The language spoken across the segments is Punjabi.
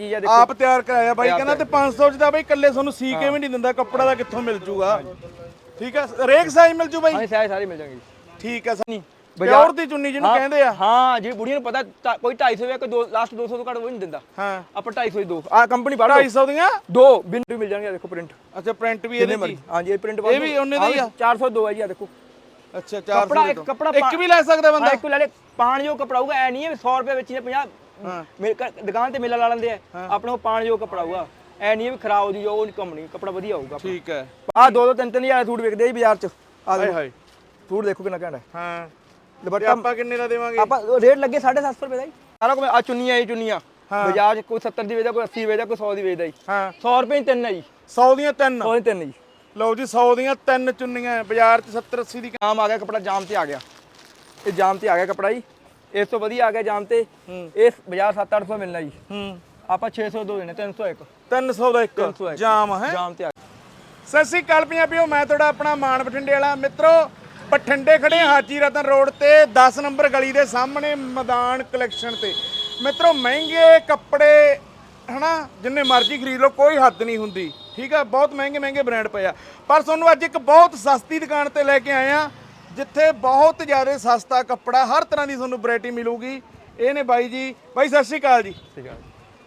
ਚੀਜ਼ ਆ ਦੇਖੋ। ਆਪ ਤਿਆਰ ਕਰਾਇਆ ਬਾਈ ਕਹਿੰਦਾ ਤੇ 500 ਚ ਤਾਂ ਬਾਈ ਇਕੱਲੇ ਤੁਹਾਨੂੰ ਸੀ ਕੇ ਵੀ ਨਹੀਂ ਦਿੰਦਾ ਕੱਪੜਾ ਦਾ ਕਿੱਥੋਂ ਮਿਲ ਜੂਗਾ? ਠੀਕ ਆ ਰੇਕ ਸਾਈਜ਼ ਮਿਲ ਜੂ ਬਾਈ? ਹਾਂ ਸਾਰੇ ਸਾਰੇ ਮਿਲ ਜਾਣਗੇ ਠੀਕ ਆ ਸਨੀ ਬਾਜ਼ਾਰ- ਪਿਓਰ ਦੀ ਚੁੰਨੀ ਜਿਹਨੂੰ ਕਹਿੰਦੇ ਆ। ਹਾਂ ਜੀ ਬੁੜੀਆਂ ਨੂੰ ਪਤਾ ਤਾਂ ਕੋਈ 250 ਜਾਂ ਕੋਈ ਦੋ ਲਾਸਟ 200 ਤੋਂ ਘੱਟ ਉਹ ਨਹੀਂ ਦਿੰਦਾ। ਹਾਂ। ਆਪਾਂ 250 ਹੀ ਦੋ ਆ ਕੰਪਨੀ ਬਾੜੋ 250 ਦੀਆਂ? ਦੋ ਬਿੰਦ ਮਿਲ ਜਾਣਗੇ ਦੇਖੋ ਪ੍ਰਿੰਟ ਅੱਛਾ ਪ੍ਰਿੰਟ ਵੀ ਇਹਦੇ ਮਰਜ਼ੀ। ਹਾਂਜੀ ਇਹ ਪ੍ਰਿੰਟ ਇਹ ਵੀ ਉਹਨੇ ਦਾ ਹੀ ਆ? 402 ਹੈ ਜੀ ਆ ਦੇਖੋ। ਅੱਛਾ 400 ਕੱਪੜਾ ਦੇ ਇੱਕ ਤੋਂ। ਕੱਪੜਾ ਇੱਕ ਵੀ ਲੈ ਸਕਦਾ ਬੰਦਾ? ਇੱਕ ਲੈ ਲੈ ਪਾਣ ਜੋ ਕਪੜਾ ਹੋਊਗਾ ਐ ਨਹੀਂ ਹੈ 100 ਰੁਪਏ ਵਿੱਚ ਹੀ 50 ਹਾਂ ਮੇਰੇ ਘਰ- ਦੁਕਾਨ ਤੇ ਮੇਲਾ ਲਾ ਲੈਂਦੇ ਆ। ਆਪਣੇ ਕੋਲ ਪਾਣ ਜੋ ਕਪੜਾ ਹੋਊਗਾ। ਐ ਨਹੀਂ ਵੀ ਖਰਾਬ ਹੋ ਜੀ ਉਹ ਨਹੀਂ। ਕੰਪਨੀ ਕਪੜਾ ਵਧੀਆ ਹੋਊਗਾ ਠੀਕ ਹੈ। ਆ ਦੋ ਦੋ ਤਿੰਨ ਤਿੰਨ ਹਜ਼ਾਰ ਸੂਟ ਵਿਕਦੇ ਆ ਜੀ ਬਾਜ਼ਾਰ ਚ। ਆ ਹਾਏ ਦੇਖੋ। ਹਾਏ। ਸੂਟ ਦੇਖੋ ਕਿੰਨਾ ਘੈਂਟ ਹੈ। ਹਾਂ। ਤੇ ਦੁਪੱਟਾ ਆਪਾਂ ਕਿੰਨੇ ਦਾ ਦੇਵਾਂਗੇ? ਆਪਾਂ ਰੇਟ ਲੱਗੇ 750 ਰੁਪਏ ਦਾ ਜੀ। ਸਾਰਾ ਕੁਝ ਆ ਚੁੰਨੀਆਂ ਇਹ ਚੁੰਨੀਆਂ। ਬਾਜ਼ਾਰ ਚ ਕੋਈ 70 ਦੀ ਵੇਚਦਾ ਕੋਈ 80 ਵੇਚਦਾ ਕੋਈ 100 ਦੀ ਵੇਚਦਾ ਜੀ। ਹਾਂ। 100 ਰੁਪਏ ਦੀ ਤਿੰਨ ਹੈ ਜੀ। 100 ਦੀਆਂ ਤਿੰਨ। 100 ਦੀ ਤਿੰਨ ਜੀ। ਲਓ ਜੀ 100 ਦੀਆਂ ਤਿੰਨ ਚੁੰਨੀਆਂ ਹੈ। ਬਾਜ਼ਾਰ 'ਚ 70 80 ਦੀ ਜਾਮ ਆ ਗਿਆ ਕਪੜਾ ਜਾਮ ਤੇ ਆ ਗਿਆ। ਇਹ ਜਾਮ ਤੇ ਆ ਗਿਆ ਕਪੜਾ ਜੀ। ਇਸ ਤੋਂ ਵਧੀਆ ਆ ਗਿਆ ਜਾਮ ਤੇ। ਇਹ ਬਾਜ਼ਾਰ 7-800 ਮਿਲਣਾ ਜੀ। ਹੂੰ। ਆਪਾਂ 602 ਦੇਣੇ 301 300 ਦਾ ਇੱਕ 301 ਜਾਮ ਹੈ? ਜਾਮ ਤੇ ਆ ਗਿਆ। ਸਤਿ ਸ੍ਰੀ ਅਕਾਲ ਪੰਜਾਬੀਓ ਮੈਂ ਤੁਹਾਡਾ ਆਪਣਾ ਮਾਨ ਬਠਿੰਡੇ ਵਾਲਾ। ਮਿੱਤਰੋ ਬਠਿੰਡੇ ਖੜੇ ਹਾਜੀ ਰਤਨ ਰੋਡ ਤੇ 10 ਨੰਬਰ ਗਲੀ ਦੇ ਸਾਹਮਣੇ ਮੈਦਾਨ ਕਲੈਕਸ਼ਨ ਤੇ। ਮਿੱਤਰੋ ਮਹਿੰਗੇ ਕੱਪੜੇ ਹਨਾ ਜਿੰਨੇ ਮਰਜ਼ੀ ਖਰੀਦ ਲਓ ਕੋਈ ਹੱਦ ਨਹੀਂ ਹੁੰਦੀ। ਠੀਕ ਆ? ਬਹੁਤ ਮਹਿੰਗੇ ਮਹਿੰਗੇ ਬ੍ਰਾਂਡ ਪਏ ਆ। ਪਰ ਤੁਹਾਨੂੰ ਅੱਜ ਇੱਕ ਬਹੁਤ ਸਸਤੀ ਦੁਕਾਨ ਤੇ ਲੈ ਕੇ ਆਏ ਆ। ਜਿੱਥੇ ਬਹੁਤ ਜ਼ਿਆਦਾ ਸਸਤਾ ਕੱਪੜਾ ਹਰ ਤਰ੍ਹਾਂ ਦੀ ਤੁਹਾਨੂੰ ਵੈਰਾਈਟੀ ਮਿਲੂਗੀ। ਇਹ ਨੇ ਬਾਈ ਜੀ ਬਾਈ ਸਤਿ ਸ੍ਰੀ ਅਕਾਲ ਜੀ। ਠੀਕ ਹੈ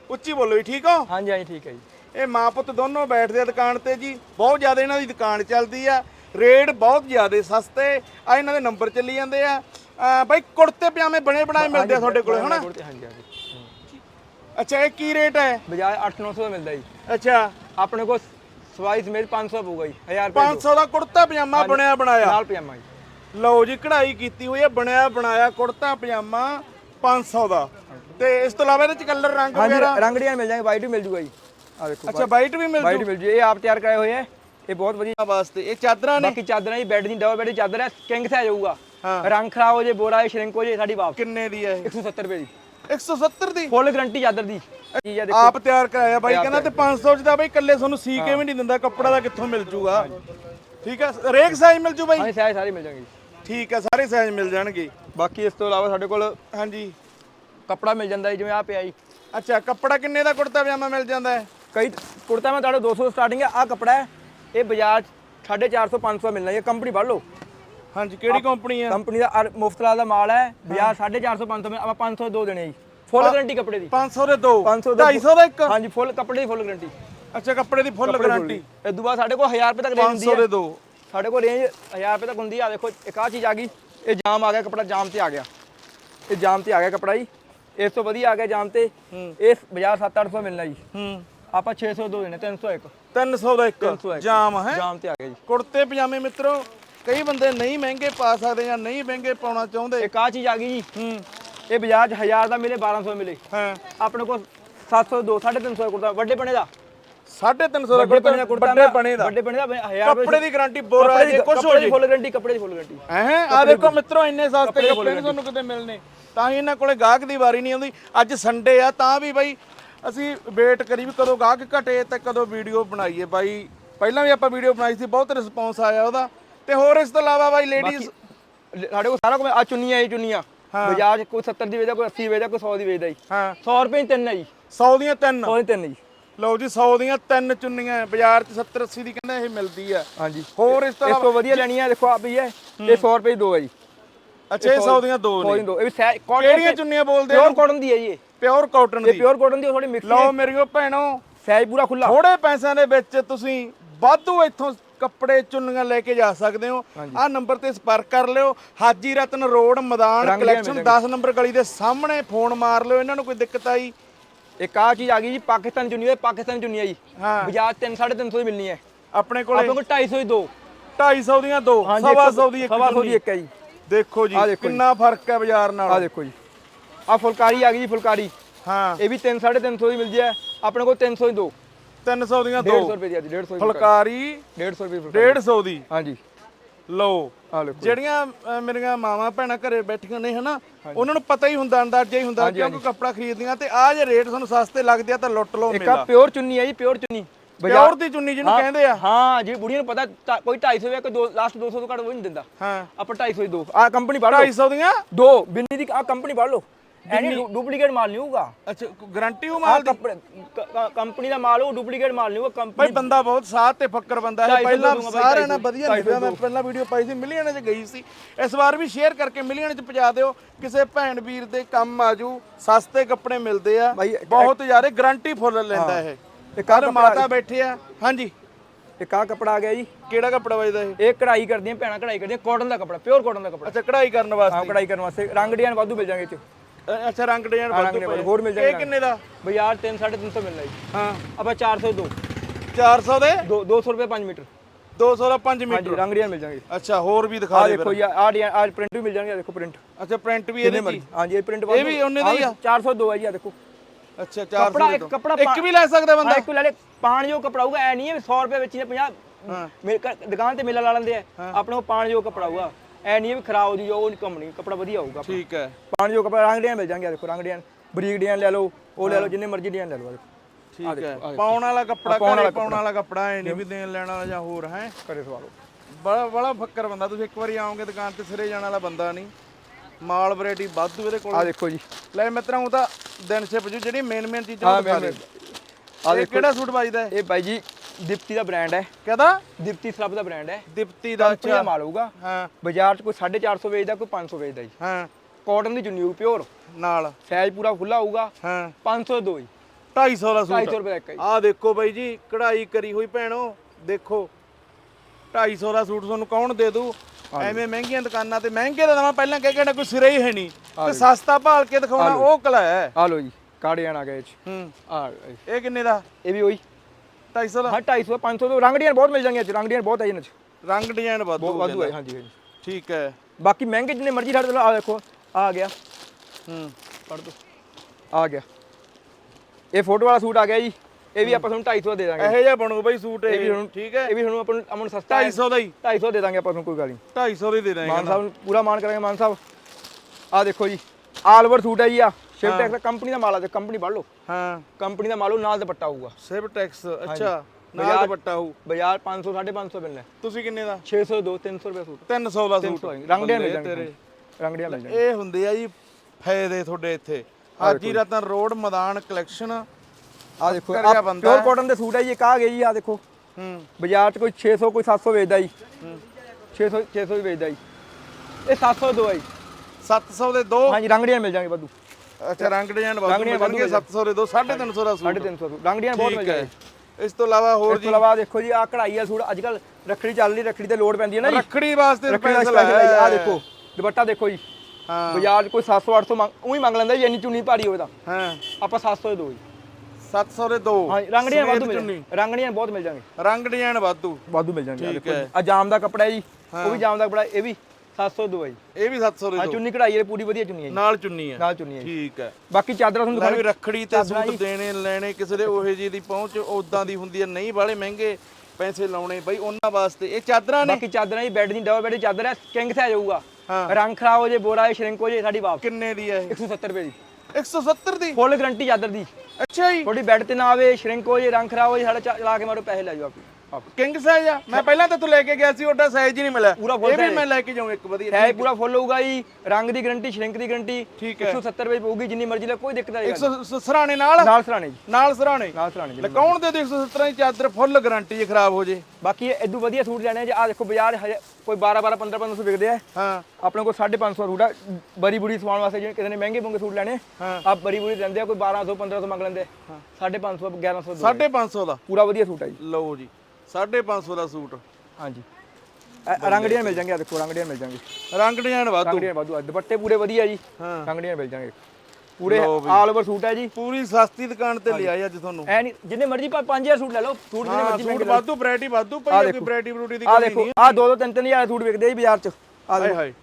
ਉੱਚੀ ਬੋਲੋ ਜੀ ਠੀਕ ਹੋ? ਹਾਂਜੀ ਹਾਂਜੀ ਠੀਕ ਹੈ ਜੀ। ਇਹ ਮਾਂ ਪੁੱਤ ਦੋਨੋਂ ਬੈਠਦੇ ਆ ਦੁਕਾਨ ਤੇ ਜੀ। ਬਹੁਤ ਜ਼ਿਆਦਾ ਇਹਨਾਂ ਦੀ ਦੁਕਾਨ ਚੱਲਦੀ ਆ। ਰੇਟ ਬਹੁਤ ਜ਼ਿਆਦਾ ਸਸਤੇ ਆ ਇਹਨਾਂ ਦੇ ਨੰਬਰ ਚੱਲੀ ਜਾਂਦੇ ਆ। ਅਹ ਬਾਈ ਕੁੜਤੇ ਪਜਾਮੇ ਬਣੇ ਬਣਾਏ ਮਿਲਦੇ ਆ ਤੁਹਾਡੇ ਕੋਲ ਹਨਾ? ਹਾਂਜੀ ਹਾਂਜੀ। ਅੱਛਾ ਇਹ ਕੀ ਰੇਟ ਹੈ? ਬਾਜ਼ਾਰ 8-900 ਦਾ ਮਿਲਦਾ ਜੀ। ਅੱਛਾ। ਆਪਣੇ ਕੋਲ ਸਵਾਈ ਸਮੇਤ 500 ਪਊਗਾ ਜੀ 1000 ਰੁਪਏ 500 ਦਾ ਕੁੜਤਾ ਪਜਾਮਾ ਬਣਿਆ ਬਣਾਇਆ। ਨਾਲ ਪਜਾਮਾ ਜੀ। ਲਓ ਜੀ ਕਢਾਈ ਕੀਤੀ ਹੋਈ ਹੈ ਬਣਿਆ ਬਣਾਇਆ ਕੁੜਤਾ ਪਜਾਮਾ 500 ਦਾ। ਤੇ ਇਸ ਤੋਂ ਇਲਾਵਾ ਇਹਦੇ ਚ ਕਲਰ ਰੰਗ ਹਾਂਜੀ ਵਗੈਰਾ? ਰੰਗੜੀਆਂ ਮਿਲ ਜਾਣਗੇ ਵਾਈਟ ਵੀ ਮਿਲ ਜੂਗਾ ਜੀ। ਆ ਦੇਖੋ ਅੱਛਾ ਵਾਈਟ ਵੀ ਮਿਲ ਵਾਈਟ ਮਿਲ ਜੂ। ਇਹ ਆਪ ਤਿਆਰ ਕਰਾਏ ਹੋਏ ਹੈ। ਇਹ ਬਹੁਤ ਵਧੀਆ ਜੂ ਵਾਸਤੇ। ਇਹ ਚਾਦਰਾਂ ਨੇ? ਬਾਕੀ ਚਾਦਰਾਂ ਜੀ ਬੈੱਡ ਦੀ ਡਬਲ ਬੈੱਡ ਦੀ ਚਾਦਰ ਹੈ ਕਿੰਗ ਸਾਈਜ਼ ਹੋਊਗਾ। ਹਾਂ। ਰੰਗ ਖਰਾਬ ਹੋ ਜੇ ਬੋਰਾ ਸ਼ਰਿੰਕ ਹੋ ਜੇ ਸਾਡੀ ਵਾਪਸ। ਕਿੰਨੇ ਦੀ ਹੈ ਇਹ? 170 ਰੁਪਏ ਦੀ। 170 ਦੀ? ਫੁੱਲ ਗਾਰੰਟੀ ਚਾਦਰ ਦੀ। ਚੀਜ਼ ਆ ਦੇਖੋ। ਆਪ ਤਿਆਰ ਕਰਾਇਆ ਬਾਈ ਕਹਿੰਦਾ ਤੇ 500 ਚ ਤਾਂ ਬਾਈ ਇਕੱਲੇ ਤੁਹਾਨੂੰ ਸੀ ਕੇ ਵੀ ਨਹੀਂ ਦਿੰਦਾ ਕੱਪੜਾ ਦਾ ਕਿੱਥੋਂ ਮਿਲ ਜੂਗਾ? ਠੀਕ ਆ ਰੇਕ ਸਾਈਜ਼ ਮਿਲ ਜੂ ਬਾਈ? ਹਾਂਜੀ ਸਾਈਜ਼ ਸਾਰੇ ਮਿਲ ਜਾਣਗੇ। ਜੀ। ਠੀਕ ਆ ਸਾਰੇ ਸਾਈਜ਼ ਮਿਲ ਜਾਣਗੇ। ਬਾਕੀ ਇਸ ਤੋਂ ਇਲਾਵਾ ਸਾਡੇ ਕੋਲ ਹਾਂਜੀ। ਕੱਪੜਾ ਮਿਲ ਜਾਂਦਾ ਜੀ ਜਿਵੇਂ ਆ ਪਿਆ ਜੀ। ਅੱਛਾ ਕੱਪੜਾ ਕਿੰਨੇ ਦਾ ਕੁੜਤਾ ਪਜਾਮਾ ਮਿਲ ਜਾਂਦਾ ਹੈ? ਕਈ ਕੁੜਤਾ ਮੈਂ ਤੁਹਾਡੇ 200 ਸਟਾਰਟਿੰਗ ਹੈ ਆ ਕੱਪੜਾ ਹੈ ਇਹ ਬਾਜ਼ਾਰ 'ਚ 450 500 ਮਿਲਣਾ ਇਹ ਕੰਪਨੀ ਪੜ੍ਹ ਲਓ। ਹਾਂਜੀ ਕਿਹੜੀ ਕੰਪਨੀ ਆ? ਕੰਪਨੀ ਦਾ ਮੁਫਤਲਾ ਦਾ ਮਾਲ ਹੈ ਬਾਜ਼ਾਰ 450 500 ਮਿਲ ਆਪਾਂ 500 ਦੋ ਦੇਣੇ ਜੀ ਫੁੱਲ ਗਾਰੰਟੀ ਕੱਪੜੇ ਦੀ। 500 ਦੇ ਦੋ? 500 ਦਾ 250 ਦਾ ਇੱਕ? ਹਾਂਜੀ ਫੁੱਲ ਕੱਪੜੇ ਦੀ ਫੁੱਲ ਗਾਰੰਟੀ ਅੱਛਾ ਕੱਪੜੇ ਦੀ ਫੁੱਲ ਗਾਰੰਟੀ ਇਸ ਤੋਂ ਬਾਅਦ ਸਾਡੇ ਕੋਲ 1000 ਰੁਪਏ ਤੱਕ ਰੇਂਜ ਹੁੰਦੀ 500 ਦੇ ਹੈ। ਦੋ। ਸਾਡੇ ਕੋਲ ਰੇਂਜ 1000 ਰੁਪਏ ਤੱਕ ਹੁੰਦੀ ਆ। ਦੇਖੋ ਇੱਕ ਆ ਚੀਜ਼ ਆ ਗਈ ਇਹ ਜਾਮ ਆ ਗਿਆ ਕੱਪੜਾ ਜਾਮ ਤੇ ਆ ਗਿਆ। ਇਹ ਜਾਮ ਤੇ ਆ ਗਿਆ ਕੱਪੜਾ ਜੀ। ਇਸ ਤੋਂ ਵਧੀਆ ਆ ਗਿਆ ਜਾਮ ਤੇ। ਇਹ ਬਾਜ਼ਾਰ 7-800 ਮਿਲਣਾ ਜੀ। ਹੂੰ। ਆਪਾਂ 602 ਦੇਣੇ 301 300 ਦਾ ਇੱਕ 301 ਜਾਮ ਹੈ। ਜਾਮ ਤੇ ਆ ਗਿਆ ਜੀ। ਕੁੜਤੇ ਪਜਾਮੇ ਮਿੱਤਰੋ ਕਈ ਬੰਦੇ ਨਹੀਂ ਮਹਿੰਗੇ ਪਾ ਸਕਦੇ ਜਾਂ ਨਹੀਂ ਮਹਿੰਗੇ ਪਾਉਣਾ ਚਾਹੁੰਦੇ। ਇੱਕ ਆ ਚੀਜ਼ ਆ ਗਈ ਜੀ। ਹੂੰ। ਇਹ ਬਾਜ਼ਾਰ 'ਚ 1000 ਦਾ ਮਿਲੇ 1200 ਮਿਲੇ। ਹਾਂ। ਆਪਣੇ ਕੋਲ 702 350 ਕੁੜਤਾ ਵੱਡੇ ਬਣੇ ਦਾ। 350 ਦਾ ਕੁੜਤਾ ਵੱਡੇ ਬਣੇ ਦਾ। ਵੱਡੇ ਬਣੇ ਦਾ 1000 ਕੱਪੜੇ ਦੀ ਗਾਰੰਟੀ ਬੋਰਾ ਜੇ ਕੁਝ ਹੋ ਜੇ। ਫੁੱਲ ਗਾਰੰਟੀ ਕੱਪੜੇ ਦੀ ਫੁੱਲ ਗਾਰੰਟੀ ਐਂ ਆ ਦੇਖੋ ਮਿੱਤਰੋ ਇੰਨੇ ਸਸਤੇ ਕੱਪੜੇ ਨਹੀਂ ਤੁਹਾਨੂੰ ਕਿਤੇ ਮਿਲਨੇ ਤਾਂ ਹੀ ਇਹਨਾਂ ਕੋਲੇ ਗਾਹਕ ਦੀ ਵਾਰੀ ਨਹੀਂ ਆਉਂਦੀ। ਅੱਜ ਸੰਡੇ ਆ ਤਾਂ ਵੀ ਬਾਈ ਅਸੀਂ ਵੇਟ ਕਰੀ ਵੀ ਕਦੋਂ ਗਾਹਕ ਘਟੇ ਤੇ ਕਦੋਂ ਵੀਡੀਓ ਬਣਾਈਏ। ਬਾਈ ਪਹਿਲਾਂ ਵੀ ਆਪਾਂ ਵੀਡੀਓ ਬਣਾਈ ਸੀ ਬਹੁਤ ਰਿਸਪੌਂਸ ਆਇਆ ਉਹਦਾ। ਤੇ ਹੋਰ ਇਸ ਤੋਂ ਇਲਾਵਾ ਬਾਈ ਲੇਡੀਜ਼ ਸਾਡੇ ਕੋਲ ਸਾਰਾ ਕੁਝ ਆ ਚੁੰਨੀਆਂ ਇਹ ਚੁੰਨੀਆਂ। ਬਾਜ਼ਾਰ 'ਚ ਕੋਈ 70 ਦੀ ਵੇਚਦਾ ਕੋਈ 80 ਵੇਚਦਾ ਕੋਈ 100 ਦੀ ਵੇਚਦਾ ਜੀ। ਹਾਂ। 100 ਰੁਪਏ ਤਿੰਨ ਹੈ ਜੀ। 100 ਦੀਆਂ ਤਿੰਨ। 100 ਦੀ ਤਿੰਨ ਜੀ। ਲਓ ਜੀ 100 ਦੀਆਂ ਤਿੰਨ ਚੁੰਨੀਆਂ। ਬਾਜ਼ਾਰ 'ਚ 70 80 ਦੀ ਕਹਿੰਦਾ ਇਹ ਮਿਲਦੀ ਆ ਹਾਂਜੀ। ਹੋਰ ਇਸ ਤੋਂ ਇਸ ਤੋਂ ਵਧੀਆ ਲੈਣੀ ਹੈ ਦੇਖੋ ਆ ਪਈ ਹੈ ਇਹ 100 ਰੁਪਏ ਦੀ ਹੈ ਜੀ। ਅੱਛਾ ਇਹ 100 ਦੀਆਂ ਦੋ 100 ਨੇ। ਦੀ ਇਹ ਵੀ ਕਿਹੜੀਆਂ ਚੁੰਨੀਆਂ ਬੋਲਦੇ ਪਿਓਰ ਕਾਟਨ ਦੀ ਹੈ ਜੀ ਇਹ। ਪਿਓਰ ਕਾਟਨ ਇਹ ਦੀ। ਪਿਓਰ ਕਾਟਨ ਦੀ ਥੋੜੀ ਮਿਕਸ ਲਓ ਮੇਰੀਓ ਭੈਣੋ ਸਾਈਜ਼ ਪੂਰਾ ਖੁੱਲਾ ਥੋੜੇ ਪੈਸਿਆਂ ਦੇ ਵਿੱਚ ਤੁਸੀਂ ਵਾਧੂ ਇੱਥੋਂ ਕੱਪੜੇ ਚੁੰਨੀਆਂ ਲੈ ਕੇ ਜਾ ਸਕਦੇ ਹੋ। ਆਹ ਨੰਬਰ ਤੇ ਸੰਪਰਕ ਕਰ ਲਿਓ। Haji Ratan road Maidan collection 10 number ਗਲੀ ਦੇ ਸਾਹਮਣੇ ਫੋਨ ਮਾਰ ਲਿਓ ਇਹਨਾਂ ਨੂੰ ਕੋਈ ਦਿੱਕਤ ਆਈ ਇੱਕ ਆ ਚੀਜ਼ ਆ ਗਈ ਜੀ ਪਾਕਿਸਤਾਨ ਚੁੰਨੀ ਹੈ ਪਾਕਿਸਤਾਨ ਹੈ ਜੀ। ਹਾਂ। ਬਾਜ਼ਾਰ 3 350 ਦੀ ਮਿਲਣੀ ਹੈ। ਆਪਣੇ ਕੋਲੇ ਆਪਣੇ ਕੋਲ 250 ਦੀ ਦੋ। 250 ਦੀਆਂ ਦੋ ਸਵਾ ਸੌ ਦੀ ਇੱਕ ਸਵਾ ਸੌ ਦੀ। ਇੱਕ ਹੈ ਜੀ। ਦੇਖੋ ਜੀ ਆਹ ਦੇਖੋ ਜੀ। ਕਿੰਨਾ ਫ਼ਰਕ ਹੈ ਬਾਜ਼ਾਰ ਆ ਨਾਲ ਦੇਖੋ ਜੀ। ਆ ਫੁਲਕਾਰੀ ਆ ਗਈ ਜੀ ਫੁਲਕਾਰੀ। ਹਾਂ। ਇਹ ਵੀ 3 350 ਦੀ ਮਿਲਦੀ ਹੈ। ਆਪਣੇ ਕੋਲ 300 ਦੀ ਦੋ। 300 ਦੀਆਂ ਦੋ। 150 ਰੁਪਏ ਦੀ ਆ ਜੀ 150 ਦੀ ਫੁਲਕਾਰੀ। 150 ਰੁਪਏ ਦੀ ਫੁਲਕਾਰੀ। 150 ਦੀ। ਹਾਂਜੀ ਲਓ ਆ ਲਓ ਜਿਹੜੀਆਂ ਅ, ਮੇਰੀਆਂ ਮਾਵਾਂ ਭੈਣਾਂ ਘਰੇ ਬੈਠੀਆਂ ਨੇ ਹਨਾ ਉਹਨਾਂ ਨੂੰ ਪਤਾ ਹੀ ਹੁੰਦਾ ਅੰਦਾਜ਼ਾ ਹੀ ਹੁੰਦਾ ਕਿਉਂਕਿ ਕੱਪੜਾ ਖਰੀਦਦੀਆਂ ਤੇ ਆਹ ਜੇ ਰੇਟ ਤੁਹਾਨੂੰ ਸਸਤੇ ਲੱਗਦੇ ਆ ਤਾਂ ਲੁੱਟ ਲਓ ਇੱਕ ਆ ਮੇਲਾ ਪਿਓਰ ਚੁੰਨੀ ਹੈ ਜੀ ਪਿਓਰ ਚੁੰਨੀ। ਪਿਓਰ ਦੀ ਚੁੰਨੀ ਜਿਹਨੂੰ ਕਹਿੰਦੇ ਆ। ਹਾਂ ਜੀ ਬੁੜੀਆਂ ਨੂੰ ਪਤਾ ਤਾਂ ਕੋਈ 250 ਜਾਂ ਕੋਈ ਦੋ ਲਾਸਟ 200 ਤੋਂ ਘੱਟ ਉਹ ਨਹੀਂ ਦਿੰਦਾ। ਹਾਂ। ਆਪਾਂ 250 ਦੀ ਦੋ ਆ ਕੰਪਨੀ ਪੜ੍ਹ ਲਓ। 250 ਦੀਆਂ? ਦੋ ਬਿੰਨੀ ਦੀ ਆ ਕੰਪਨੀ ਪੜ੍ਹ ਲਓ। ਐਨੀ ਡੁਪਲੀਕੇਟ ਮਾਲ ਨਹੀਂ ਹੋਊਗਾ? ਅੱਛਾ ਗਾਰੰਟੀ ਉਹ ਆ ਮਾਲ ਦੀ? ਕੰਪਨੀ ਦਾ ਮਾਲ ਉਹ ਡੁਪਲੀਕੇਟ ਮਾਲ ਨਹੀਂ ਹੋਊਗਾ ਭਾਈ ਕੰਪਨੀ ਬੰਦਾ ਬਹੁਤ ਸਾਥ ਤੇ ਫੱਕਰ ਬੰਦਾ ਹੈ। ਪਹਿਲਾਂ ਸਾਰਿਆਂ ਨਾਲ ਵਧੀਆ ਨਿਭਿਆ ਸੌ ਮੈਂ ਪਹਿਲਾਂ ਵੀਡੀਓ ਪਾਈ ਸੀ ਮਿਲੀਅਨ 'ਚ ਗਈ ਸੀ। ਇਸ ਵਾਰ ਵੀ ਸ਼ੇਅਰ ਕਰਕੇ ਮਿਲੀਅਨ 'ਚ ਪਹੁੰਚਾ ਦਿਓ। ਕਿਸੇ ਭੈਣ ਵੀਰ ਦੇ ਕੰਮ ਆਜੂ ਸਸਤੇ ਕੱਪੜੇ ਮਿਲਦੇ ਆ। ਬਹੁਤ ਜ਼ਿਆਦਾ ਗਾਰੰਟੀ ਫੁੱਲ ਲੈਂਦਾ ਇਹ। ਆ ਕੱਲ ਮਾਤਾ ਬੈਠੇ ਆ। ਹਾਂਜੀ। ਇੱਕ ਆ ਕੱਪੜਾ ਆ ਗਿਆ ਜੀ। ਕਿਹੜਾ ਕੱਪੜਾ ਵਜਦਾ ਇਹ? ਇਹ ਕਢਾਈ ਕਰਦੀਆਂ ਭੈਣਾਂ ਕਢਾਈ ਕਰਦੀਆਂ ਕਾਟਨ ਦਾ ਕੱਪੜਾ ਪਿਓਰ ਕਾਟਨ ਦਾ ਕੱਪੜਾ। ਅੱਛਾ ਕਢਾਈ ਕਰਨ ਹਾਂ ਵਾਸਤੇ। ਕਢਾਈ ਕਰਨ ਵਾਸਤੇ। ਰੰਗ ਡਿਜ਼ਾਈਨ ਵਾਧੂ ਮਿਲ ਜਾਣਗੇ ਇਹ ਚ ਅੱਛਾ ਰੰਗ ਡਿਜ਼ਾਈਨ ਰੰਗ ਵਾਧੂ ਡਿਜ਼ਾਈਨ ਪਏ। ਹੋਰ ਮਿਲ ਇਹ ਜਾਣਗੇ ਕਿੰਨੇ ਦਾ? ਬਾਜ਼ਾਰ 3 350 ਮਿਲਣਾ ਜੀ। ਹਾਂ। ਆਪਾਂ 400 ਦੋ। 400 ਦੇ? 200 ਰੁਪਏ 5 ਮੀਟਰ। 200 ਦਾ 5 ਹਾਂਜੀ ਮੀਟਰ ਰੰਗ ਡਿਜ਼ਾਈਨ ਮਿਲ ਜਾਣਗੇ। ਅੱਛਾ ਹੋਰ ਵੀ ਦਿਖਾ ਦੇ ਦੇਖੋ ਜੀ ਆ ਡਿਜ਼ਾਈਨ ਆ ਪ੍ਰਿੰਟ ਵੀ ਮਿਲ ਜਾਣਗੇ ਦੇਖੋ ਪ੍ਰਿੰਟ। ਅੱਛਾ ਪ੍ਰਿੰਟ ਵੀ ਇਹਦੇ ਮਰਜ਼ੀ। ਹਾਂਜੀ ਇਹ ਪ੍ਰਿੰਟ ਇਹ ਵੀ ਉਹਨੇ ਦਾ ਹੀ ਆ? 402 ਹੈ ਜੀ ਆ ਦੇਖੋ। ਅੱਛਾ 400 ਕੱਪੜਾ ਇੱਕ। ਕੱਪੜਾ ਇੱਕ ਵੀ ਲੈ ਸਕਦਾ ਬੰਦਾ? ਇੱਕ ਲੈ ਲੈ। ਪਾਣ ਜੋ ਕੱਪੜਾ ਹੋਊਗਾ ਐ ਨਹੀਂ ਹੈ ਵੀ 100 ਰੁਪਏ ਵਿੱਚ ਹੀ 50 ਹਾਂ। ਮੇਰੇ ਦੁਕਾਨ ਤੇ ਮੇਲਾ ਲਾ ਲੈਂਦੇ ਆ। ਆਪਣੇ ਕੋਲ ਪਾਣ ਜੋ ਕੱਪੜਾ ਹੋਊਗਾ। ਐ ਨਹੀਂ ਵੀ ਖਰਾਬ ਹੋ ਜੀ ਉਹ ਨਹੀਂ ਕੰਮ ਨਹੀਂ ਕੱਪੜਾ ਵਧੀਆ ਹੋਊਗਾ ਠੀਕ ਹੈ। ਪਾਣ ਜੋ ਕੱਪੜਾ ਰੰਗ ਡਿਜ਼ਾਈਨ ਮਿਲ ਜਾਣਗੇ ਆ ਦੇਖੋ ਰੰਗ ਡਿਜ਼ਾਈਨ ਬਰੀਕ ਡਿਜ਼ਾਈਨ ਲੈ ਲਓ ਉਹ ਲੈ ਲਓ ਜਿੰਨੇ ਮਰਜ਼ੀ ਡਿਜ਼ਾਈਨ ਲੈ ਲਓ ਆ ਦੇਖੋ। ਠੀਕ ਹੈ। ਪਾਉਣ ਵਾਲਾ ਕੱਪੜਾ ਘਰੇ ਪਾਉਣ ਵਾਲਾ ਕੱਪੜਾ ਐ ਨਹੀਂ ਵੀ ਦੇਣ ਲੈਣ ਵਾਲਾ ਜਾਂ ਹੋਰ ਹੈ? ਕਰੇ ਸਵਾਲੋ ਬੜਾ ਬੜਾ ਫੱਕਰ ਬੰਦਾ ਤੁਸੀਂ ਇੱਕ ਵਾਰੀ ਆਓਗੇ ਦੁਕਾਨ ਤੇ ਸਿਰੇ ਜਾਣ ਵਾਲਾ ਬੰਦਾ ਨਹੀਂ। ਮਾਲ ਵੈਰਾਈਟੀ ਵਾਧੂ ਇਹਦੇ ਆ ਕੋਲ ਦੇਖੋ ਜੀ। ਲੈ ਮਿੱਤਰਾਂ ਉਹ ਤਾਂ ਦਿਨ ਛਿਪ ਜੂ ਜਿਹੜੀ ਮੇਨ ਮੇਨ ਚੀਜ਼ਾਂ ਉਹ ਦਿਖਾ ਦੇ। ਆ ਇਹ ਕਿਹੜਾ ਸੂਟ ਵੱਜਦਾ ਹੈ? ਇਹ ਬਾਈ ਜੀ ਦਿਪਤੀ ਦਾ ਬ੍ਰਾਂਡ ਹੈ। ਕਹਦਾ? ਦਿਪਤੀ ਸਲੱਬ ਦਾ ਬ੍ਰਾਂਡ ਹੈ। ਦਿਪਤੀ ਦਾ ਅੱਛਾ। ਮਾਲ ਹੋਊਗਾ। ਹਾਂ। ਬਾਜ਼ਾਰ 'ਚ ਕੋਈ 450 ਵੇਚਦਾ ਕੋਈ 500 ਵੇਚਦਾ ਜੀ। ਹਾਂ। ਕਾਟਨ ਦੀ ਚੁੰਨੀ ਹੋਊ ਪਿਓਰ ਨਾਲ। ਸਾਈਜ਼ ਪੂਰਾ ਖੁੱਲਾ ਹੋਊਗਾ। ਹਾਂ। 500 ਦੋ ਜੀ। 250 ਦਾ 250 ਸੂਟ ਰੁਪਏ ਦਾ ਇੱਕ ਜੀ। ਆਹ ਦੇਖੋ ਬਾਈ ਜੀ ਕਢਾਈ ਕਰੀ ਹੋਈ ਭੈਣੋ। ਦੇਖੋ। 250 ਦਾ ਸੂਟ ਤੁਹਾਨੂੰ ਕੌਣ ਦੇ ਦੂ? ਐਵੇਂ ਮਹਿੰਗੀਆਂ ਦੁਕਾਨਾਂ ਤੇ ਮਹਿੰਗੇ ਦਾ ਨਵਾਂ ਪਹਿਲਾਂ ਕਹਿ ਕਹਿਣਾ ਕੋਈ ਸਿਰੇ ਹੀ ਹੈ ਨਹੀਂ। ਤੇ ਸਸਤਾ ਭਾਲ ਕੇ ਦਿਖਾਉਣਾ ਉਹ ਕਲਾ ਹੈ। ਆ ਲਓ ਜੀ। ਕਾੜੀਆਂ ਆ ਗਏ 'ਚ। ਹੂੰ। ਆ ਇਹ ਕਿੰਨੇ ਦਾ? ਇਹ ਵੀ ਉਹੀ। 250 ਦਾ? ਹਾਂ 250 500 ਤੋਂ ਰੰਗ ਡਿਜ਼ਾਈਨ ਬਹੁਤ ਮਿਲ ਜਾਣਗੇ 'ਚ ਰੰਗ ਡਿਜ਼ਾਈਨ ਬਹੁਤ ਹੈ ਇਹਨਾਂ 'ਚ ਰੰਗ ਡਿਜ਼ਾਈਨ ਵਾਧੂ ਬਹੁਤ ਵਾਧੂ ਹੈ। ਹਾਂਜੀ ਹਾਂਜੀ। ਠੀਕ ਹੈ। ਬਾਕੀ ਮਹਿੰਗੇ ਜਿੰਨੇ ਮਰਜ਼ੀ ਸਾਡੇ ਕੋਲ ਆ ਦੇਖੋ ਆ ਗਿਆ। ਹੂੰ। ਪੜ ਦੋ। ਆ ਗਿਆ। ਇਹ ਫੋਟੋ ਵਾਲਾ ਸੂਟ ਆ ਗਿਆ ਜੀ। ਇਹ ਵੀ ਆਪਾਂ ਤੁਹਾਨੂੰ 250 ਦਾ ਦੇ ਦਾਂਗੇ। ਇਹੋ ਜਿਹਾ ਬਣੂ ਬਾਈ ਸੂਟ ਇਹ ਵੀ ਹੁਣ ਠੀਕ ਹੈ। ਇਹ ਵੀ ਤੁਹਾਨੂੰ ਆਪਾਂ ਨੂੰ ਅਮਨ ਸਸਤਾ ਹੈ 250 ਦਾ ਹੀ। 250 ਦੇ ਦਾਂਗੇ ਆਪਾਂ ਤੁਹਾਨੂੰ ਕੋਈ ਗੱਲ ਨਹੀਂ। 250 ਦਾ ਹੀ ਦੇ ਦਾਂਗੇ ਮਾਨ ਸਾਹਿਬ ਨੂੰ ਪੂਰਾ ਮਾਨ ਕਰਾਂਗੇ ਮਾਨ ਸਾਹਿਬ। ਆ ਦੇਖੋ ਜੀ ਆਲ ਓਵਰ ਸੂਟ ਹੈ ਜੀ ਆ ਸ਼ਿਫਟ ਟੈਕਸ ਕੰਪਨੀ ਦਾ ਮਾਲ ਆ ਤੇ ਕੰਪਨੀ ਪੜ ਲਓ। ਹਾਂ। ਕੰਪਨੀ ਦਾ ਮਾਲ ਉਹ ਨਾਲ ਦੁਪੱਟਾ ਹੋਊਗਾ। ਸਿਰਫ ਟੈਕਸ ਅੱਛਾ। ਨਾਲ ਦੁਪੱਟਾ ਹੋਊ। ਬਾਜ਼ਾਰ 500 550 ਮਿਲਣਾ। ਤੁਸੀਂ ਕਿੰਨੇ ਦਾ? 600 ਦੋ 300 ਰੁਪਏ ਸੂਟ। 300 ਦਾ ਸੂਟ। 300 ਰੰਗ ਡਿਜ਼ਾਈਨ ਮਿਲ ਜਾਣਗੇ ਤੇਰੇ। ਰੰਗ ਡਿਜ਼ਾਈਨ ਮਿਲ ਜਾਣਗੇ ਇਹ ਹੁੰਦੇ ਆ ਜੀ ਫਾਇਦੇ ਤੁਹਾਡੇ ਇੱਥੇ। ਹਾਜੀ ਰਤਨ ਰੋਡ ਮੈਦਾਨ ਕਲੈਕਸ਼ਨ ਆ ਦੇਖੋ ਬੰਦਾ। ਪਿਓਰ ਕਾਟਨ ਦੇ ਸੂਟ ਹੈ ਜੀ ਇੱਕ ਆ ਗਏ ਜੀ ਆ ਦੇਖੋ। ਹੂੰ। ਬਾਜ਼ਾਰ 'ਚ ਕੋਈ 600 ਕੋਈ 700 ਵੇਚਦਾ ਜੀ। 600 600 ਹੀ ਵੇਚਦਾ ਜੀ। ਇਹ 700 ਦੋ ਹੈ ਜੀ। 700 ਦੇ ਦੋ? ਹਾਂਜੀ ਰੰਗ ਡਿਜ਼ਾਈਨ ਮਿਲ ਜਾਣਗੇ ਵਾਧੂ। ਅੱਛਾ ਰੰਗ ਡਿਜ਼ਾਈਨ ਰੰਗ ਵਾਧੂ ਡਿਜ਼ਾਈਨ ਮਿਲਣਗੇ ਵਾਧੂ 700 ਦੇ ਦੋ 350 ਦਾ ਸੂਟ। 350 ਸੂਟ ਰੰਗ ਡਿਜ਼ਾਈਨ ਬਹੁਤ ਮਿਲ ਹੈ। ਜਾਣਗੇ ਇਸ ਤੋਂ ਇਲਾਵਾ ਹੋਰ ਇਸ ਤੋਂ ਇਲਾਵਾ ਦੇਖੋ ਜੀ ਆ ਕਢਾਈ ਆ ਸੂਟ। ਅੱਜ ਕੱਲ ਰੱਖੜੀ ਚੱਲ ਰਹੀ ਰੱਖੜੀ ਤੇ ਲੋਡ ਪੈਂਦੀ ਹੈ ਨਾ ਜੀ। ਰੱਖੜੀ ਵਾਸਤੇ ਸਪੈਸ਼ਲ ਹੈ। ਹੈ ਆ ਦੇਖੋ ਦੁਪੱਟਾ ਦੇਖੋ ਜੀ। ਹਾਂ। ਬਾਜ਼ਾਰ ਕੋਈ 700 800 ਮੰਗ ਉਹੀ ਮੰਗ ਲੈਂਦਾ ਜੀ ਇੰਨੀ ਚੁੰਨੀ ਭਾਰੀ ਹੋਵੇ ਤਾਂ। ਹਾਂ। ਆਪਾਂ 700 ਦੇ ਦੋ ਜੀ। 700 ਦੇ ਦੋ। ਹਾਂਜੀ ਰੰਗ ਡਿਜ਼ਾਈਨ ਵਾਧੂ ਮਿਲ ਰੰਗ ਡਿਜ਼ਾਈਨ ਬਹੁਤ ਮਿਲ ਜਾਣਗੇ ਰੰਗ ਡਿਜ਼ਾਈਨ ਵਾਧੂ। ਵਾਧੂ ਮਿਲ ਜਾਣਗੇ ਠੀਕ ਦੇਖੋ ਹੈ। ਜੀ। ਆ ਜਾਮ ਦਾ ਕੱਪੜਾ ਹੈ ਜੀ। ਉਹ ਵੀ ਜਾਮ ਦਾ ਕੱਪੜਾ ਇਹ ਵੀ। 700 ਦੋ ਹੈ ਜੀ। ਇਹ ਵੀ 700 ਦੇ ਆ ਦੋ। ਚੁੰਨੀ ਕਢਾਈ ਹੈ ਪੂਰੀ ਵਧੀਆ ਚੁੰਨੀ ਹੈ ਜੀ। ਨਾਲ ਚੁੰਨੀ ਹੈ। ਨਾਲ ਚੁੰਨੀ ਹੈ ਜੀ। ਠੀਕ ਹੈ। ਬਾਕੀ ਚਾਦਰਾਂ ਤੁਹਾਨੂੰ ਲੈ ਵੀ ਦਿਖਾਉਣੀ ਰੱਖੜੀ ਤੇ ਸੂਟ ਦੇਣੇ ਲੈਣੇ ਕਿਸੇ ਦੇ ਉਹੇ ਜੀ ਦੀ ਪਹੁੰਚ ਉਦਾਂ ਦੀ ਹੁੰਦੀ ਹੈ। ਨਹੀਂ ਬਾਲੇ ਮਹਿੰਗੇ ਪੈਸੇ ਲਾਉਣੇ ਬਈ ਉਹਨਾਂ ਵਾਸਤੇ। ਇਹ ਚਾਦਰਾਂ ਨੇ। ਬਾਕੀ ਚਾਦਰਾਂ ਜੀ ਬੈੱਡ ਦੀ ਡਬਲ ਬੈੱਡ ਦੀ ਚਾਦਰ ਹੈ ਕਿੰਗ ਸਾਈਜ਼ ਹੋਊਗਾ। ਹਾਂ। ਰੰਗ ਖਰਾਬ ਹੋ ਜੇ ਬੋਰਾ ਹੋ ਸ਼ਰਿੰਕ ਹੋ ਜੇ ਸਾਡੀ ਵਾਪਸ। ਕਿੰਨੇ ਦੀ ਹੈ ਇਹ? 170 ਰੁਪਏ ਦੀ। 170 ਦੀ? ਫੁੱਲ ਗਰੰਟੀ ਚਾਦਰ ਦੀ। ਅੱਛਾ ਜੀ। ਤੁਹਾਡੀ ਬੈੱਡ ਤੇ ਨਾ ਆਵੇ ਸ਼ਰਿੰਕ ਹੋ ਜੇ ਰੰਗ ਖਰਾਬ ਹੋ ਜੇ ਸਾਡਾ ਚਾ- ਚਲਾ ਕੇ ਮਾਰੋ ਪੈਸੇ ਲੈ ਜਾਓ ਆਪ। ਕਿੰਗ ਸਾਈਜ਼ ਆ। ਮੈਂ ਪਹਿਲਾਂ ਤਾਂ ਤੂੰ ਲੈ ਕੇ ਗਿਆ ਸੀ ਉਹਦਾ ਸਾਈਜ਼ ਹੀ ਨਹੀਂ ਮਿਲਿਆ। ਪੂਰਾ full ਇਹ ਵੀ size। ਮੈਂ ਲੈ ਕੇ ਜਾਉਂ ਇੱਕ ਵਧੀਆ ਸਾਈਜ਼ ਪੂਰਾ ਫੁੱਲ ਹੋਊਗਾ ਜੀ। ਰੰਗ ਦੀ ਗਰੰਟੀ ਸ਼ਰਿੰਕ ਦੀ ਗਰੰਟੀ ਠੀਕ ਹੈ। 170 ਰੁਪਏ ਪਊਗੀ ਜਿੰਨੀ ਮਰਜ਼ੀ ਲੈ ਕੋਈ ਦਿੱਕਤ ਨਹੀਂ। 100 ਸਰਾਣੇ ਨਾਲ? ਨਾਲ ਸਰਾਣੇ ਜੀ। ਨਾਲ ਸਰਾਣੇ। ਨਾਲ ਸਰਾਣੇ ਜੀ ਲੈ ਕੌਣ ਦੇ ਦੇ 170 ਦੀ ਚਾਦਰ? ਫੁੱਲ ਗਾਰੰਟੀ ਜੇ ਖਰਾਬ ਹੋ ਜੇ। ਬਾਕੀ ਇਹ ਇਦੋਂ ਵਧੀਆ ਸੂਟ ਲੈਣੇ ਆ ਜੇ। ਆ ਦੇਖੋ ਬਾਜ਼ਾਰ ਹਜੇ ਕੋਈ 12 12 15 1500 ਵਿਕਦੇ ਆ। ਹਾਂ। ਆਪਣੇ ਕੋਲ 550 ਸੂਟ ਆ। ਬਰੀ ਬੁਰੀ ਸਵਾਉਣ ਵਾਸਤੇ ਜਿਹੜੇ ਕਿਸੇ ਨੇ ਮਹਿੰਗੇ ਮਹਿੰਗੇ ਸੂਟ ਲੈਣੇ ਹਾਂ। ਆ ਬਰੀ ਬੁਰੀ ਲੈਂਦੇ ਆ ਕੋਈ 1200 1500 ਮੰਗ ਲੈਂਦੇ 550 1100 ਦੋ 550 ਦਾ। ਪੂਰਾ ਵਧੀਆ ਸੂਟ ਆ ਜੀ। ਲਓ ਜੀ। 550 ਦਾ ਸੂਟ। ਹਾਂਜੀ। ਇਹ ਰੰਗ ਮਿਲ ਜਾਣਗੇ ਆ ਦੇਖੋ ਰੰਗ ਮਿਲ ਜਾਣਗੇ ਰੰਗ ਡਿਜ਼ਾਈਨ ਵਾਧੂ। ਡੀਆਂ ਵਾਧੂ ਆ ਦੁਪੱਟੇ ਪੂਰੇ ਵਧੀਆ ਜੀ। ਹਾਂ। ਰੰਗ ਮਿਲ ਜਾਣਗੇ ਪੂਰੇ ਲਓ। ਆਲ ਓਵਰ ਸੂਟ ਹੈ ਜੀ। ਪੂਰੀ ਸਸਤੀ ਦੁਕਾਨ ਤੇ ਲਿਆਏ ਅੱਜ ਤੁਹਾਨੂੰ। ਐ ਨਹੀਂ ਜਿੰਨੇ ਮਰਜ਼ੀ ਪਾ 5000 ਸੂਟ ਲੈ ਲਓ। ਸੂਟ ਜਿੰਨੇ ਹਾਂ ਮਰਜ਼ੀ ਸੂਟ ਮਹਿੰਗੇ ਵਾਧੂ ਵੈਰਾਈਟੀ ਵਾਧੂ ਪਈ ਹੈ ਕੋਈ ਦੇਖੋ। ਵੈਰਾਈਟੀ ਬਰੂਟੀ ਦੀ ਆ ਦੇਖੋ ਨਹੀਂ। ਆ ਦੋ ਦੋ ਤਿੰਨ ਤਿੰਨ ਹਜ਼ਾਰ ਸੂਟ ਵਿਕਦੇ ਆ ਜੀ ਬਾਜ਼ਾਰ 'ਚ। ਆ ਹਾਏ ਦੇਖੋ। ਹਾਏ।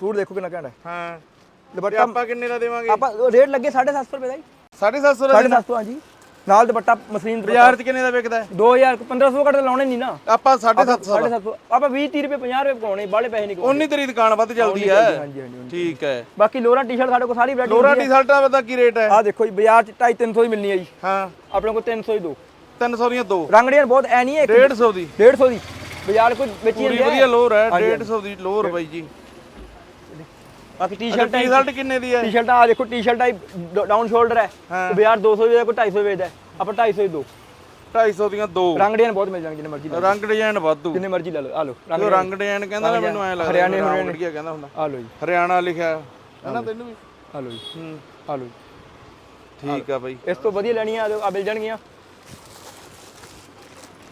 ਸੂਟ ਦੇਖੋ ਕਿੰਨਾ ਘੈਂਟ ਹੈ। ਹਾਂ। ਤੇ ਦੁਪੱਟਾ ਆਪਾਂ ਕਿੰਨੇ ਦਾ ਦੇਵਾਂਗੇ? ਆਪਾਂ ਰੇਟ ਲੱਗੇ 750 ਰੁਪਏ ਦਾ ਜੀ। 750 ਦਾ ਦੇਣਾ। 750 ਹਾਂਜੀ। ਨਾਲ ਦੁਪੱਟਾ ਮਸਲੀਨ ਦੁਪੱਟਾ। ਬਾਜ਼ਾਰ 'ਚ ਕਿੰਨੇ ਦਾ ਵਿਕਦਾ ਹੈ? 2000 1500 ਘੱਟ ਤਾਂ ਲਾਉਣੇ ਨਹੀਂ ਨਾ। ਆਪਾਂ 750 ਦਾ। 750 ਆਪਾਂ 20 30 ਰੁਪਏ 50 ਰੁਪਏ ਪਾਉਣੇ ਬਾਹਲੇ ਪੈਸੇ ਨਹੀਂ ਕਮਾਉਣੇ ਉਨੀ ਤੇਰੀ ਦੁਕਾਨ ਵੱਧ ਚੱਲਦੀ ਹੈ। ਹਾਂਜੀ ਹਾਂਜੀ ਹਾਂਜੀ। ਠੀਕ ਹੈ। ਬਾਕੀ ਲੋਰਾ ਟੀ-ਸ਼ਰਟ ਸਾਡੇ ਕੋਲ ਸਾਰੀ ਵੈਰਾਈਟੀ ਲੋਰਾ ਟੀ-ਸ਼ਰਟਾਂ ਦਾ ਕੀ ਰੇਟ ਹੈ? ਆ ਦੇਖੋ ਜੀ ਬਾਜ਼ਾਰ 'ਚ 250 300 ਹੀ ਮਿਲਣੀ ਹੈ ਜੀ। ਹਾਂ। ਆਪਣੇ ਕੋਲ 300 ਹੀ ਦੋ। 300 ਦੀਆਂ ਦੋ। ਰੰਗੜੀਆਂ ਬਹੁਤ ਐ ਨਹੀਂ ਹੈ 150 ਦੀ। 150 ਦੀ। ਬਾਜ਼ਾਰ ਕੋਈ ਵੇਚੀ ਜਾਂਦੇ ਵਧੀਆ ਲੋਰ ਹੈ ਹਾਂਜੀ, 150 ਦੀ ਲੋਰ ਬਾਈ ਜੀ। ਬਾਕੀ ਟੀ-ਸ਼ਰਟ ਟੀ-ਸ਼ਰਟ ਕਿੰਨੇ ਦੀ ਹੈ ਟੀ-ਸ਼ਰਟ ਆ ਦੇਖੋ ਟੀ-ਸ਼ਰਟ ਆ ਡਾਊਨ ਸ਼ੋਲਡਰ ਹੈ ਹਾਂ। ਤੇ ਬਾਜ਼ਾਰ 200 ਵੇਚਦਾ ਕੋਈ 250 ਵੇਚਦਾ। ਆਪਾਂ 250 ਦੋ। 250 ਦੀਆਂ ਦੋ। ਰੰਗ ਡਿਜ਼ਾਈਨ ਬਹੁਤ ਮਿਲ ਜਾਣਗੇ ਜਿੰਨੇ ਮਰਜ਼ੀ ਰੰਗ ਡਿਜ਼ਾਈਨ ਵਾਧੂ। ਜਿੰਨੇ ਮਰਜ਼ੀ ਲੈ ਲਓ ਆ ਲਓ ਰੰਗ ਜੋ ਰੰਗ ਡਿਜ਼ਾਈਨ ਕਹਿੰਦਾ ਮੈਨੂੰ ਐ ਲੱਗਦਾ ਹਰਿਆਣੇ ਹਰਿਆਣੇ। ਕਹਿੰਦਾ ਹੁੰਦਾ। ਆ ਲਓ ਜੀ। ਹਰਿਆਣਾ ਲਿਖਿਆ ਹੈ। ਨਾ ਤੈਨੂੰ ਵੀ? ਆ ਲਓ ਜੀ। ਹੂੰ। ਆ ਲਓ ਜੀ। ਠੀਕ ਆ ਬਾਈ। ਇਸ ਤੋਂ ਵਧੀਆ ਲੈਣੀਆਂ ਆ ਮਿਲ ਜਾਣਗੀਆਂ।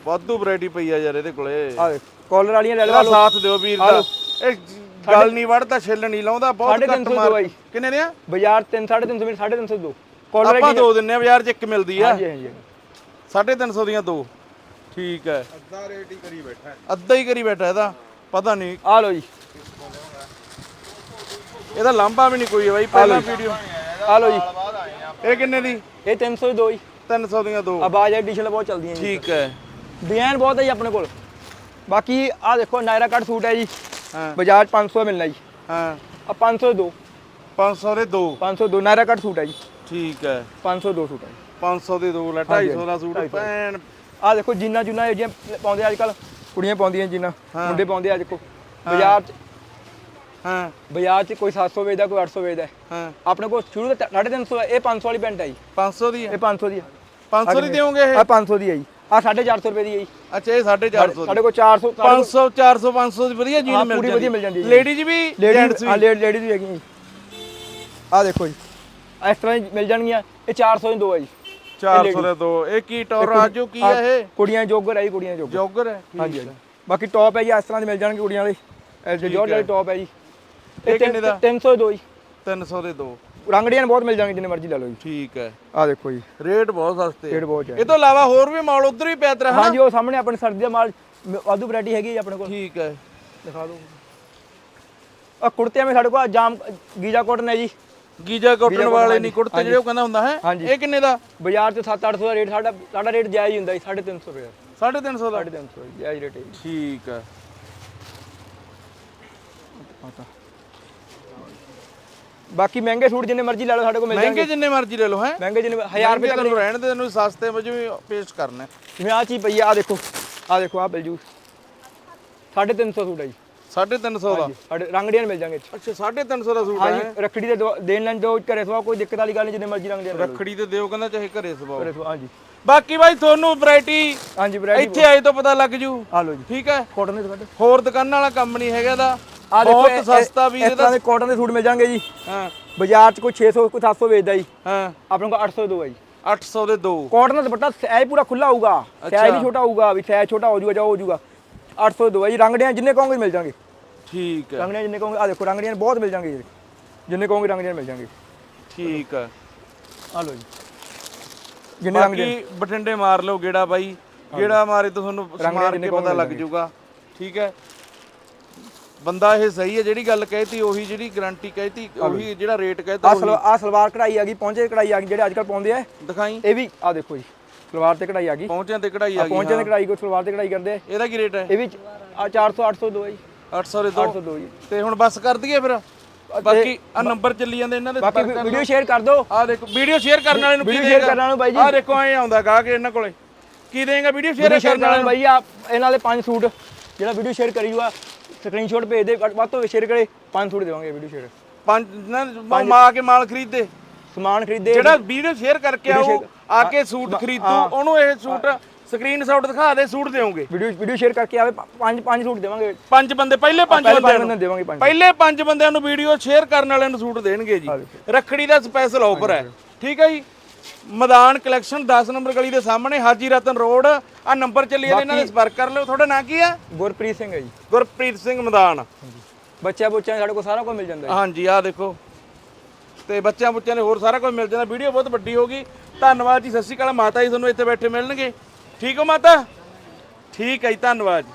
ਵਾਧੂ ਵੈਰਾਈਟੀ ਪਈ ਆ ਯਾਰ ਇਹਦੇ ਕੋਲੇ। ਆ ਕਾਲਰ ਵਾਲੀਆਂ ਲੈ ਲਓ। ਸਾਥ ਦਿਓ ਵੀਰ ਦਾ। ਇਹ ਗੱਲ ਨਹੀਂ ਵੜਦਾ ਛਿੱਲ ਨਹੀਂ ਲਾਉਂਦਾ ਬਹੁਤ ਘੱਟ ਮਾਰ। ਕਿੰਨੇ ਦੇ ਆ? ਬਾਜ਼ਾਰ 3 350 ਮਿੰਟ 350 ਦੋ। ਕਾਲਰ ਆਪਾਂ ਦੋ ਦਿੰਨੇ ਆ ਬਾਜ਼ਾਰ 'ਚ ਇੱਕ ਮਿਲਦੀ ਆ। ਹਾਂਜੀ ਹਾਂਜੀ 350 ਦੀਆਂ ਦੋ। ਠੀਕ ਹੈ। ਅੱਧਾ ਰੇਟ ਹੀ ਕਰੀ ਬੈਠਾ ਅੱਧਾ ਹੀ ਕਰੀ ਬੈਠਾ ਇਹਦਾ ਪਤਾ ਨਹੀਂ। ਆ ਲਓ ਜੀ। ਇਹਦਾ ਲਾਂਭਾ ਵੀ ਨਹੀਂ ਕੋਈ ਹੈ ਬਾਈ ਪਹਿਲਾਂ ਵੀਡੀਓ ਆ ਲਓ ਜੀ। ਇਹ ਕਿੰਨੇ ਦੀ? ਇਹ 300 ਦੋ ਜੀ। 300 ਦੀਆਂ ਦੋ। ਆ ਬਾਜ ਐਡੀਸ਼ਨ ਬਹੁਤ ਚੱਲਦੀਆਂ ਜੀ। ਠੀਕ ਹੈ। ਡਿਜ਼ਾਈਨ ਬਹੁਤ ਹੈ ਜੀ ਆਪਣੇ ਕੋਲ। ਬਾਕੀ ਆ ਦੇਖੋ ਨਾਇਰਾ ਕੱਟ ਸੂਟ ਹੈ ਜੀ। ਹਾਂ ਬਾਜ਼ਾਰ 500 ਮਿਲਣਾ ਜੀ ਹਾਂ ਆ 500 ਦੋ 500 ਦੇ ਦੋ 500 ਦੋ ਨਾਇਰਾ ਕੱਟ ਸੂਟ ਹੈ ਜੀ ਠੀਕ ਹੈ 500 ਦੋ ਸੂਟ ਹੈ 500 ਦੇ ਦੋ ਲੈ 250 ਦਾ ਸੂਟ ਭੈਣ ਆ ਦੇਖੋ ਜਿੰਨਾ ਜੁਨਾ ਇਹ ਜਿਹੀਆਂ ਪਾਉਂਦੇ ਅੱਜ ਕੱਲ ਕੁੜੀਆਂ ਪਾਉਂਦੀਆਂ ਜਿੰਨਾ ਮੁੰਡੇ ਪਾਉਂਦੇ ਆ ਦੇਖੋ ਬਾਜ਼ਾਰ 'ਚ ਹਾਂ ਬਾਜ਼ਾਰ 'ਚ ਕੋਈ 700 ਵੇਚਦਾ ਕੋਈ 800 ਵੇਚਦਾ ਹੈ। ਆਪਣੇ ਕੋਲ ਸ਼ੁਰੂ ਤੋਂ 350 ਹੈ ਇਹ 500 ਵਾਲੀ ਪੈਂਟ ਹੈ ਜੀ 500 ਦੀ ਹੈ ਇਹ 500 ਦੀ ਹੈ 500 ਦੀ ਦਿਓਗੇ ਇਹ ਆ 500 ਦੀ ਹੈ ਜੀ ਆ 450 ਰੁਪਏ ਦੀ ਹੈ ਜੀ। ਅੱਛਾ ਇਹ 450 ਦੀ। ਸਾਡੇ ਕੋਲ 400 500 400 500 ਦੀ ਵਧੀਆ ਜੀਨ ਮਿਲ ਪੂਰੀ ਜਾਂਦੀ ਵਧੀਆ ਮਿਲ ਜਾਂਦੀ ਹੈ। ਲੇਡੀਜ਼ ਵੀ ਲੇਡੀਜ਼ gents ਹਾਂ ਵੀ ਲੇਡੀਜ਼ ਵੀ ਹੈਗੀ ਆ ਦੇਖੋ ਜੀ। ਇਸ ਤਰ੍ਹਾਂ ਹੀ ਮਿਲ ਜਾਣਗੀਆਂ। ਇਹ 400 ਦੀ ਦੋ ਹੈ ਜੀ। 400 ਦੇ ਦੋ। ਇਹ ਕੀ ਟੌਰ ਆਜੋ ਕੀ ਹੈ ਇਹ? ਕੁੜੀਆਂ ਜੋਗਰ ਹੈ ਜੀ ਕੁੜੀਆਂ ਜੋਗਰ। ਜੋਗਰ ਹੈ ਹਾਂਜੀ ਬਾਕੀ ਟੌਪ ਹੈ ਜੀ ਇਸ ਤਰ੍ਹਾਂ ਦੇ ਮਿਲ ਜਾਣਗੇ ਕੁੜੀਆਂ ਦੇ ਇਹ ਜੋ ਜੋਰਜ ਵਾਲੀ ਟੌਪ ਹੈ ਜੀ। ਇਹ ਕਿੰਨੇ ਦਾ? 300 ਦੋ ਜੀ। 300 ਦੇ ਦੋ। ਰੰਗ ਡਿਜ਼ਾਈਨ ਬਹੁਤ ਮਿਲ ਜਾਣਗੇ ਜਿੰਨੇ ਮਰਜ਼ੀ ਲੈ ਲਓ ਜੀ। ਠੀਕ ਹੈ। ਆ ਦੇਖੋ ਜੀ। ਰੇਟ ਬਹੁਤ ਸਸਤੇ ਰੇਟ ਬਹੁਤ ਹੈ। ਇਹ ਤੋਂ ਇਲਾਵਾ ਹੋਰ ਵੀ ਮਾਲ ਉਧਰ ਵੀ ਪਿਆ ਤੇਰਾ ਹਾਂਜੀ ਉਹ ਸਾਹਮਣੇ ਆਪਣੇ ਸਰਦੀ ਦਾ ਮਾਲ ਮ- ਵਾਧੂ ਵੈਰਾਈਟੀ ਹੈਗੀ ਜੀ ਆਪਣੇ ਕੋਲ। ਠੀਕ ਹੈ। ਦਿਖਾ ਦਿਓ। ਆ ਕੁੜਤਿਆਂ ਵਿੱਚ ਸਾਡੇ ਕੋਲ ਜਾਮ ਗੀਜਾ ਕੋਟਨ ਹੈ ਜੀ। ਗੀਜਾ ਕਾਟਨ ਵਾਲੇ ਨਹੀਂ ਕੁੜਤੇ ਜਿਹੜੇ ਉਹ ਕਹਿੰਦਾ ਹੁੰਦਾ ਹੈ। ਇਹ ਕਿੰਨੇ ਦਾ? ਬਾਜ਼ਾਰ 'ਚ 7-800 ਦਾ ਰੇਟ ਸਾਡਾ ਸਾਡਾ ਰੇਟ ਜਾਇਜ਼ ਹੀ ਹੁੰਦਾ ਜੀ 350 ਰੁਪਏ। 350 ਦਾ? 350 ਜਾਇਜ਼ ਰੇਟ ਹੈ ਜੀ। ਠੀਕ ਹੈ। ਬਾਕੀ ਮਹਿੰਗੇ ਸੂਟ ਜਿੰਨੇ ਮਰਜ਼ੀ ਲੈ ਲਓ ਸਾਡੇ ਕੋਲ ਮਿਲ ਮਹਿੰਗੇ ਜਾਣਗੇ। ਜਿੰਨੇ ਮਰਜ਼ੀ ਲੈ ਲਓ ਹੈ? ਮਹਿੰਗੇ ਜਿੰਨੇ 1000 1000 ਰੁਪਏ ਤੱਕ ਰਹਿਣ ਦੇ ਤੈਨੂੰ ਸਸਤੇ ਵਜੋਂ ਵੀ ਪੇਸ਼ ਕਰਨਾ। ਹੈ। ਜਿਵੇਂ ਆ ਚੀਜ਼ ਪਈ ਆ ਆਹ ਦੇਖੋ ਆ ਦੇਖੋ ਆ ਮਿਲ ਜੂ। 350 ਸੂਟ ਹੈ ਜੀ। 350 ਦਾ? ਸਾਡੇ ਰੰਗ ਡਿਜ਼ਾਈਨ ਮਿਲ ਜਾਣਗੇ ਇੱਥੇ। ਅੱਛਾ 350 ਦਾ ਸੂਟ ਹੈ। ਹਾਂਜੀ ਰੱਖੜੀ ਦੇ ਦੋ- ਦੇਣ ਲੈਣ ਦੋ ਘਰੇ ਸਵਾ ਕੋਈ ਦਿੱਕਤ ਵਾਲੀ ਗੱਲ ਨਹੀਂ ਜਿੰਨੇ ਮਰਜ਼ੀ ਰੰਗ ਡਿਜ਼ਾਈਨ ਲੈ ਲਓ। ਰੱਖੜੀ ਤੇ ਦਿਓ ਕਹਿੰਦਾ ਚਾਹੇ ਘਰੇ ਸਵਾਓ। ਘਰੇ ਸਵਾ ਹਾਂਜੀ। ਬਾਕੀ ਬਾਈ ਤੁਹਾਨੂੰ ਵੈਰਾਈਟੀ ਹਾਂਜੀ ਵੈਰਾਈਟੀ ਇੱਥੇ ਆਏ ਤੋਂ ਪਤਾ ਲੱਗ ਜੂ। ਆ ਲਓ ਜੀ। ਠੀਕ ਹੈ? ਕਾਟਨ ਦੇ ਤੁਹਾਡੇ ਹੋਰ ਦੁਕਾਨਾਂ ਵਾਲਾ ਕੰਮ ਨਹੀਂ ਹੈਗਾ ਦਾ ਆ ਦੇਖੋ ਬਹੁਤ ਸਸਤਾ ਵੀ ਇਸ ਇਹਦਾ। ਤਰ੍ਹਾਂ ਦੇ ਕਾਟਨ ਦੇ ਸੂਟ ਮਿਲ ਜਾਣਗੇ ਜੀ। ਹਾਂ। ਬਾਜ਼ਾਰ 'ਚ ਕੋਈ 600 ਕੋਈ 700 ਵੇਚਦਾ ਜੀ। ਹਾਂ। ਆਪਣੇ ਕੋਲ 800 ਦੋ ਹੈ ਜੀ। 800 ਦੇ ਦੋ। ਕਾਟਨ ਦਾ ਦੁਪੱਟਾ ਸਹਿਜ ਪੂਰਾ ਖੁੱਲਾ ਹੋਊਗਾ। ਸਹਿਜ ਨਹੀਂ ਛੋਟਾ ਹੋਊਗਾ ਵੀ ਸਹਿਜ ਛੋਟਾ ਹੋ ਜਾਊਗਾ ਜਾਂ ਹੋ ਜਾਊਗਾ। 800 ਦੋ ਹੈ ਜੀ। ਰੰਗ ਡਿਜ਼ਾਈਨ ਜਿੰਨੇ ਕਹੋਗੇ ਮਿਲ ਜਾਣਗੇ। ਠੀਕ ਹੈ। ਰੰਗ ਡਿਜ਼ਾਈਨ ਜਿੰਨੇ ਕਹੋਗੇ ਆ ਦੇਖੋ ਰੰਗ ਡਿਜ਼ਾਈਨ ਬਹੁਤ ਮਿਲ ਜਾਣਗੇ ਜੀ। ਜਿੰਨੇ ਕਹੋਗੇ ਰੰਗ ਡਿਜ਼ਾਈਨ ਮਿਲ ਜਾਣਗੇ। ਠੀਕ ਹੈ। ਆ ਲਓ ਜੀ। ਜਿੰਨੇ ਰੰਗ ਬਾਕੀ ਬਠਿੰਡੇ ਮਾਰ ਲਓ ਗੇੜਾ ਬਾਈ। ਗੇੜਾ ਮਾਰੇ ਤਾਂ ਤੁਹਾਨੂੰ ਸਮਾਰ ਕੇ ਪਤਾ ਲੱਗ ਜਾਊਗਾ। ਠੀਕ ਹੈ। ਬੰਦਾ ਇਹ ਸਹੀ ਹੈ ਜਿਹੜੀ ਗੱਲ ਕਹਿਤੀ ਉਹੀ ਜਿਹੜੀ ਗਾਰੰਟੀ ਕਹਿਤੀ ਉਹੀ ਜਿਹੜਾ ਰੇਟ ਕਹਿਤਾ ਸਲਵਾਰ ਆ ਸਲਵਾਰ ਕਢਾਈ ਆ ਗਈ ਪਹੁੰਚੇ ਕਢਾਈ ਆ ਗਈ ਜਿਹੜੇ ਅੱਜ ਕੱਲ ਪਾਉਂਦੇ ਆ। ਦਿਖਾਈ। ਇਹ ਵੀ ਆ ਦੇਖੋ ਜੀ ਸਲਵਾਰ ਤੇ ਕਢਾਈ ਆ ਗਈ। ਪਹੁੰਚਿਆਂ ਤੇ ਕਢਾਈ ਆ ਗਈ ਪਹੁੰਚੇ ਤੇ ਕਢਾਈ ਕੋਈ ਸਲਵਾਰ ਤੇ ਕਢਾਈ ਕਰਦੇ। ਆ ਇਹਦਾ ਕੀ ਰੇਟ ਹੈ? ਇਹ ਵੀ ਆ 400 800 ਦੋ ਹੈ ਜੀ। 800 ਦੇ ਦੋ। 800 ਦੋ ਜੀ। ਤੇ ਹੁਣ ਬੱਸ ਕਰ ਦਈਏ ਫਿਰ? ਬਾਕੀ ਆ ਨੰਬਰ ਚੱਲੀ ਜਾਂਦੇ ਇਹਨਾਂ ਦੇ ਬਾਕੀ ਵੀਡੀਓ ਸ਼ੇਅਰ ਕਰ ਦਿਓ। ਆ ਦੇਖੋ ਵੀਡੀਓ ਸ਼ੇਅਰ ਕਰਨ ਵਾਲੇ ਨੂੰ ਕੀ ਦੇਗਾ share ਕਰਨ ਵਾਲੇ ਨੂੰ ਬਾਈ ਜੀ। ਆ ਦੇਖੋ ਐ ਆਉਂਦਾ ਗਾ ਕਿ ਇਹਨਾਂ ਕੋਲੇ। ਕੀ ਦੇਗਾ ਵੀਡੀਓ ਸ਼ੇਅਰ ਸ਼ੇਅਰ ਕਰਨ ਵਾਲੇ ਬਾਈ ਆ ਇਹਨਾਂ ਦੇ ਪੰਜ ਸੂਟ ਜਿਹੜਾ ਵੀਡੀਓ ਸ਼ੇਅਰ ਕਰੀ ਜੂਆ ਸਕਰੀਨਸ਼ਾਟ ਭੇਜ ਦੇ ਵੱਧ ਤੋਂ ਸ਼ੇਅਰ ਕਰੇ ਪੰਜ ਸੂਟ ਦੇਵਾਂਗੇ ਵੀਡੀਓ ਸ਼ੇਅਰ ਪੰਜ ਨਾ ਮਾ ਕੇ ਮਾਲ ਖਰੀਦਦੇ ਸਮਾਨ ਖਰੀਦੇ। ਜਿਹੜਾ ਵੀਡੀਓ ਸ਼ੇਅਰ ਕਰਕੇ ਆਉ ਆ ਕੇ ਸੂਟ ਖਰੀਦੂ ਉਹਨੂੰ ਇਹ ਸੂਟ ਸਕਰੀਨਸ਼ਾਟ ਦਿਖਾ ਦੇ ਸੂਟ ਦੇਵੋਗੇ ਵੀਡੀਓ ਵੀਡੀਓ ਸ਼ੇਅਰ ਕਰਕੇ ਆਵੇ ਪੰਜ ਪੰਜ ਸੂਟ ਦੇਵਾਂਗੇ। ਪੰਜ ਬੰਦੇ ਪਹਿਲੇ ਪੰਜ ਬੰਦਿਆਂ ਪੰਜ ਨੂੰ ਦੇਵਾਂਗੇ ਪੰਜ। ਪਹਿਲੇ ਪੰਜ ਬੰਦਿਆਂ ਨੂੰ ਵੀਡੀਓ ਸ਼ੇਅਰ ਕਰਨ ਵਾਲਿਆਂ ਨੂੰ ਸੂਟ ਦੇਣਗੇ ਜੀ। ਰੱਖੜੀ ਦਾ ਸਪੈਸ਼ਲ ਆਫਰ ਹੈ। ਠੀਕ ਹੈ ਜੀ? ਮੈਦਾਨ ਕਲੈਕਸ਼ਨ 10 ਨੰਬਰ ਗਲੀ ਦੇ ਸਾਹਮਣੇ ਹਾਜੀ ਰਤਨ ਰੋਡ। ਆ ਨੰਬਰ ਚੱਲੀ ਜਾਂਦੇ ਇਹਨਾਂ ਦੇ ਸੰਪਰਕ ਕਰ ਲਿਓ। ਤੁਹਾਡਾ ਨਾਂ ਕੀ ਹੈ ਗੁਰਪ੍ਰੀਤ ਸਿੰਘ ਹੈ ਜੀ। ਗੁਰਪ੍ਰੀਤ ਸਿੰਘ ਮੈਦਾਨ। ਬੱਚਿਆਂ ਬੁੱਚਿਆਂ ਸਾਡੇ ਕੋਲ ਸਾਰਾ ਕੁਝ ਮਿਲ ਜਾਂਦਾ ਹੈ ਹਾਂਜੀ ਆ ਦੇਖੋ। ਤੇ ਬੱਚਿਆਂ ਬੁੱਚਿਆਂ ਨੇ ਹੋਰ ਸਾਰਾ ਕੁਝ ਮਿਲ ਜਾਂਦਾ। ਵੀਡੀਓ ਬਹੁਤ ਵੱਡੀ ਹੋਗੀ ਧੰਨਵਾਦ ਜੀ ਸਤਿ ਸ਼੍ਰੀ ਅਕਾਲ। ਮਾਤਾ ਜੀ ਤੁਹਾਨੂੰ ਇੱਥੇ ਬੈਠੇ ਮਿਲਣਗੇ। ਠੀਕ ਹੋ ਮਾਤਾ? ਠੀਕ ਹੈ ਜੀ ਧੰਨਵਾਦ ਜੀ।